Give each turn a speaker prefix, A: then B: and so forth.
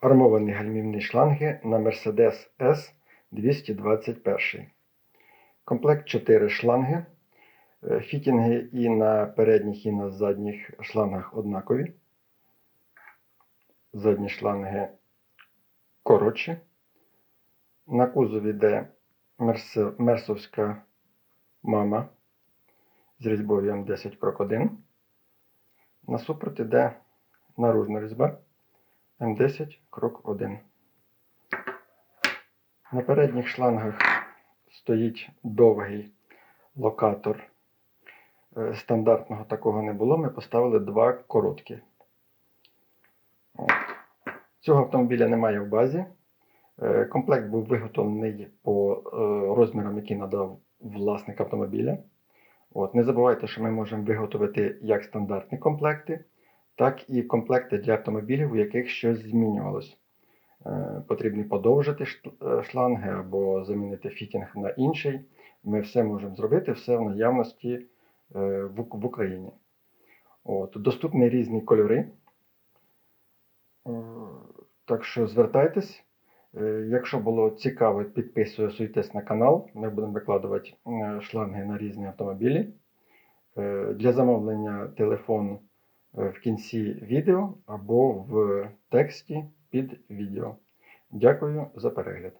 A: Армовані гальмівні шланги на Mercedes S 221. Комплект 4 шланги. Е, Фітінги і на передніх, і на задніх шлангах однакові. Задні шланги коротші. На кузові йде мерсовська мама з різьбою М10 крок 1. Насупроти йде наружна різьба М10 крок 1. На передніх шлангах стоїть довгий локатор. Е, Стандартного такого не було. Ми поставили два короткі. От. Цього автомобіля немає в базі. Е, Комплект був виготовлений по е, розмірам, які надав власник автомобіля. От. Не забувайте, що ми можемо виготовити як стандартні комплекти, так і комплекти для автомобілів, у яких щось змінювалось. Е, Потрібно подовжити е, шланги або замінити фітінг на інший. Ми все можемо зробити, все в наявності е, в, Україні. От. Доступні різні кольори. Так що звертайтесь. Якщо було цікаво, підписуйтесь на канал. Ми будемо викладувати шланги на різні автомобілі. Для замовлення телефон в кінці відео або в тексті під відео. Дякую за перегляд.